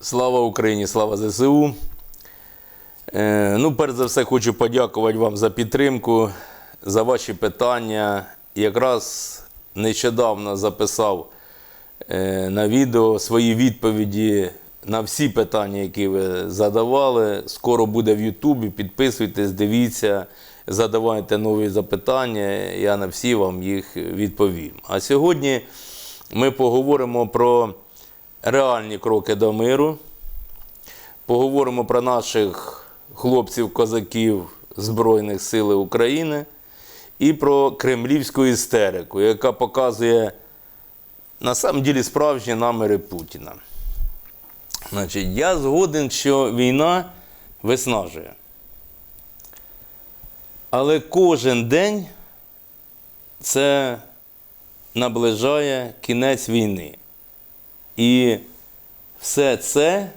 Слава Україні, слава ЗСУ. Е, ну, перш за все, хочу подякувати вам за підтримку, за ваші питання. Якраз нещодавно записав е, на відео свої відповіді на всі питання, які ви задавали. Скоро буде в Ютубі. Підписуйтесь, дивіться, задавайте нові запитання. Я на всі вам їх відповім. А сьогодні ми поговоримо про реальні кроки до миру. Поговоримо про наших хлопців-козаків Збройних сил України і про кремлівську істерику, яка показує на самом ділі справжні наміри Путіна. Значить, я згоден, що війна виснажує. Але кожен день це наближає кінець війни. І все це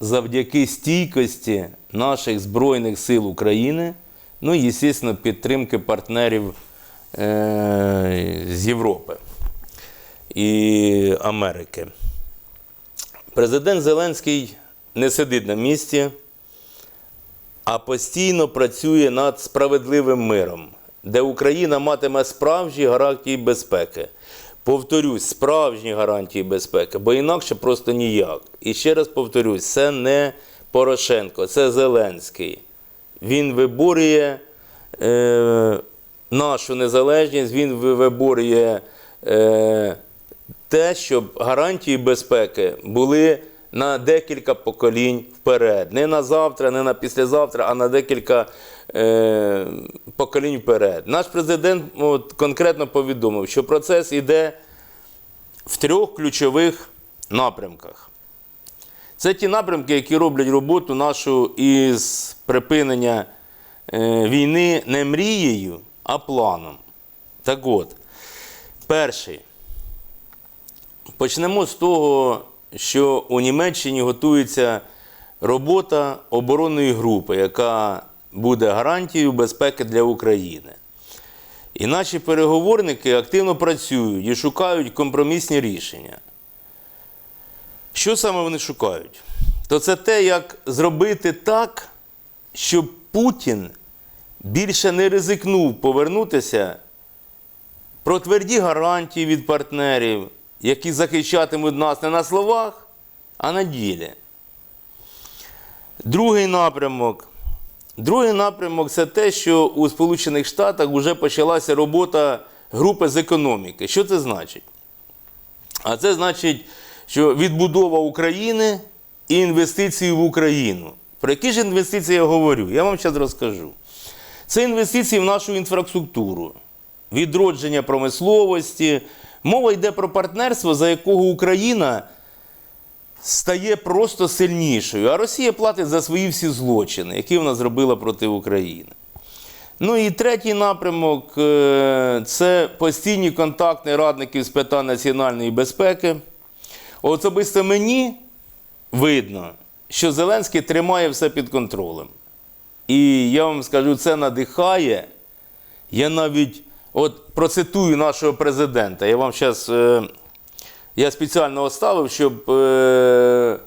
завдяки стійкості наших Збройних сил України, ну і, звісно, підтримки партнерів е- з Європи і Америки. Президент Зеленський не сидить на місці, а постійно працює над справедливим миром, де Україна матиме справжні гарантії безпеки. Повторюсь, справжні гарантії безпеки, бо інакше просто ніяк. І ще раз повторюсь, це не Порошенко, це Зеленський. Він виборює е, нашу незалежність, він виборює е, те, щоб гарантії безпеки були на декілька поколінь вперед. Не на завтра, не на післязавтра, а на декілька поколінь вперед. Наш президент от, конкретно повідомив, що процес іде в трьох ключових напрямках. Це ті напрямки, які роблять роботу нашу із припинення е, війни не мрією, а планом. Так от, перший. Почнемо з того, що у Німеччині готується робота оборонної групи, яка буде гарантією безпеки для України. І наші переговорники активно працюють і шукають компромісні рішення. Що саме вони шукають? То це те, як зробити так, щоб Путін більше не ризикнув повернутися про тверді гарантії від партнерів, які захищатимуть нас не на словах, а на ділі. Другий напрямок. Другий напрямок це те, що у Сполучених Штатах вже почалася робота групи з економіки. Що це значить? А це значить, що відбудова України і інвестиції в Україну. Про які ж інвестиції я говорю? Я вам зараз розкажу. Це інвестиції в нашу інфраструктуру, відродження промисловості. Мова йде про партнерство, за якого Україна стає просто сильнішою, а Росія платить за свої всі злочини, які вона зробила проти України. Ну і третій напрямок е, це постійні контакти радників з питань національної безпеки. Особисто мені видно, що Зеленський тримає все під контролем. І я вам скажу, це надихає. Я навіть от процитую нашого президента. Я вам зараз я спеціально оставив, щоб е,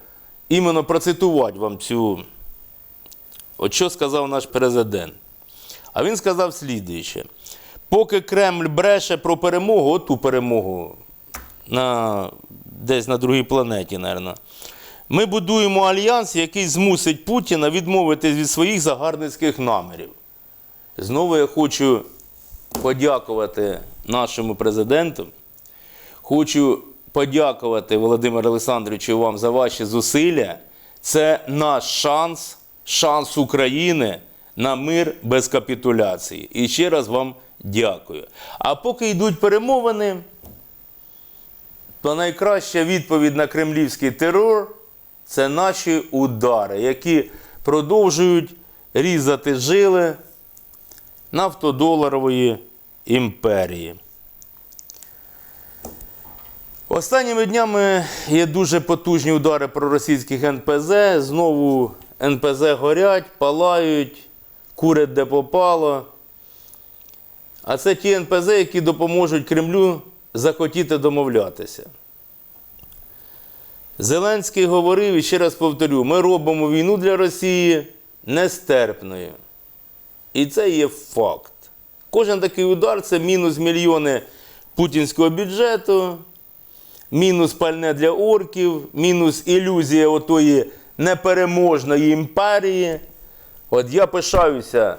іменно процитувати вам цю. От що сказав наш президент. А він сказав слідуюче: поки Кремль бреше про перемогу, от ту перемогу на, десь на другій планеті, мабуть, ми будуємо альянс, який змусить Путіна відмовитись від своїх загарбницьких намірів. Знову я хочу подякувати нашому президенту. Хочу подякувати Володимиру Олександровичу вам за ваші зусилля. Це наш шанс, шанс України на мир без капітуляції. І ще раз вам дякую. А поки йдуть перемовини, то найкраща відповідь на кремлівський терор це наші удари, які продовжують різати жили нафтодоларової імперії. Останніми днями є дуже потужні удари проросійських НПЗ. Знову НПЗ горять, палають, курять де попало. А це ті НПЗ, які допоможуть Кремлю захотіти домовлятися. Зеленський говорив, і ще раз повторю, ми робимо війну для Росії нестерпною. І це є факт. Кожен такий удар це мінус мільйони путінського бюджету, мінус пальне для орків, мінус ілюзія отої непереможної імперії. От я пишаюся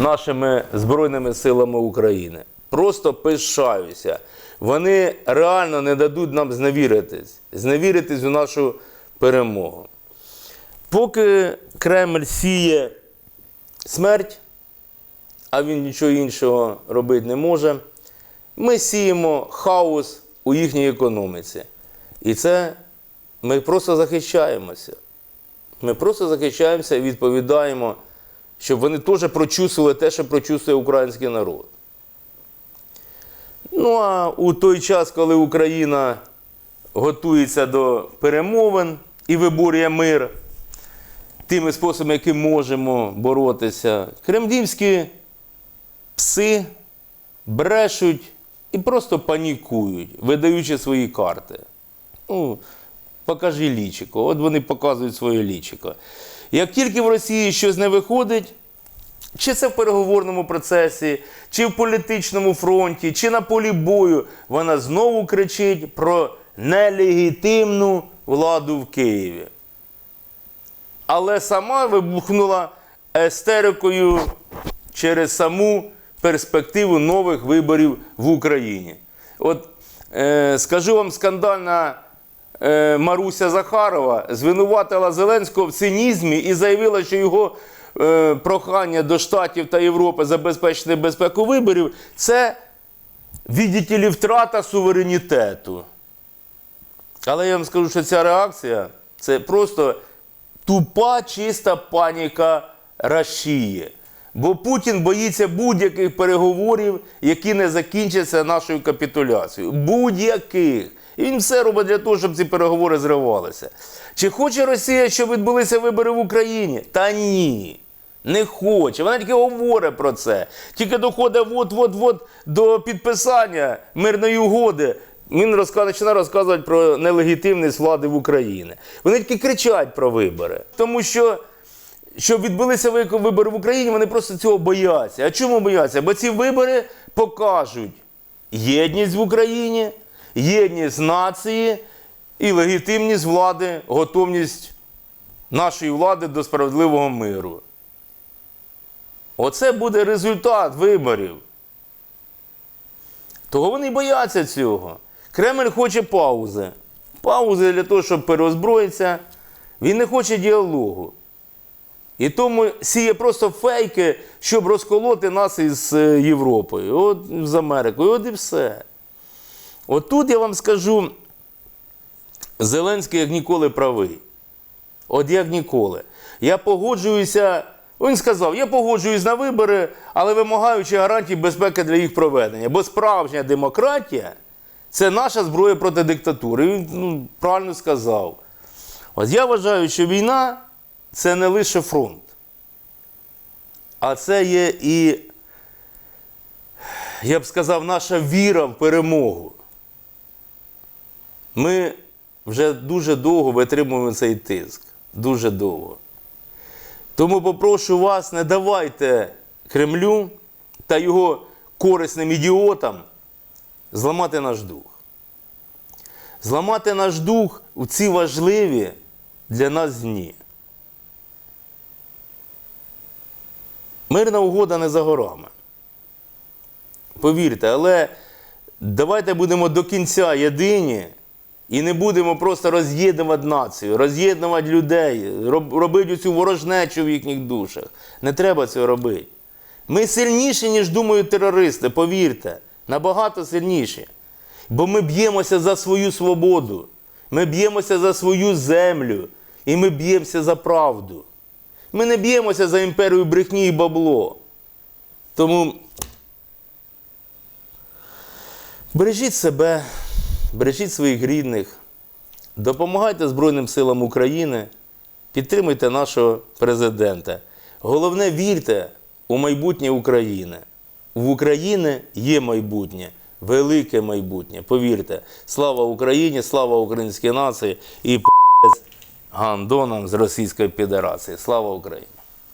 нашими Збройними силами України. Просто пишаюся. Вони реально не дадуть нам зневіритись, зневіритись у нашу перемогу. Поки Кремль сіє смерть, а він нічого іншого робити не може, ми сіємо хаос у їхній економіці. І це ми просто захищаємося. Ми просто захищаємося і відповідаємо, щоб вони теж прочувствували те, що прочувствує український народ. Ну а у той час, коли Україна готується до перемовин і виборює мир тими способами, які можемо боротися, кремлівські пси брешуть і просто панікують, видаючи свої карти. Ну, покажи лічико. От вони показують своє лічико. Як тільки в Росії щось не виходить, чи це в переговорному процесі, чи в політичному фронті, чи на полі бою, вона знову кричить про нелегітимну владу в Києві. Але сама вибухнула естерикою через саму перспективу нових виборів в Україні. От е, скажу вам скандальна е, Маруся Захарова звинуватила Зеленського в цинізмі і заявила, що його е, прохання до Штатів та Європи забезпечити безпеку виборів це відділі втрата суверенітету. Але я вам скажу, що ця реакція це просто тупа чиста паніка Росії. Бо Путін боїться будь-яких переговорів, які не закінчаться нашою капітуляцією. Будь-яких. І він все робить для того, щоб ці переговори зривалися. Чи хоче Росія, щоб відбулися вибори в Україні? Та ні. Не хоче. Вона тільки говорить про це. Тільки доходить от-от-от до підписання мирної угоди. Він розказує, починає розказувати про нелегітимність влади в Україні. Вони тільки кричать про вибори. Тому що, щоб відбулися вибори в Україні, вони просто цього бояться. А чому бояться? Бо ці вибори покажуть єдність в Україні, єдність нації і легітимність влади, готовність нашої влади до справедливого миру. Оце буде результат виборів. Того вони бояться цього. Кремль хоче паузи. Паузи для того, щоб переозброїтися. Він не хоче діалогу. І тому сіє просто фейки, щоб розколоти нас із е, Європою, от з Америкою, от і все. От тут я вам скажу, Зеленський як ніколи правий. От як ніколи. Я погоджуюся. Він сказав, я погоджуюсь на вибори, але вимагаючи гарантій безпеки для їх проведення. Бо справжня демократія це наша зброя проти диктатури. Він ну, правильно сказав. От я вважаю, що війна це не лише фронт, а це є і, я б сказав, наша віра в перемогу. Ми вже дуже довго витримуємо цей тиск. Дуже довго. Тому попрошу вас, не давайте Кремлю та його корисним ідіотам зламати наш дух. Зламати наш дух у ці важливі для нас дні. Мирна угода не за горами. Повірте, але давайте будемо до кінця єдині і не будемо просто роз'єднувати націю, роз'єднувати людей, робити цю ворожнечу в їхніх душах. Не треба цього робити. Ми сильніші, ніж думають терористи, повірте, набагато сильніші. Бо ми б'ємося за свою свободу, ми б'ємося за свою землю, і ми б'ємося за правду. Ми не б'ємося за імперію брехні і бабло. Тому бережіть себе, бережіть своїх рідних, допомагайте Збройним силам України, підтримуйте нашого президента. Головне, вірте у майбутнє України. В України є майбутнє. велике майбутнє. Повірте, слава Україні, слава українській нації і п***ць гандонам з Російської Федерації. Слава Україні!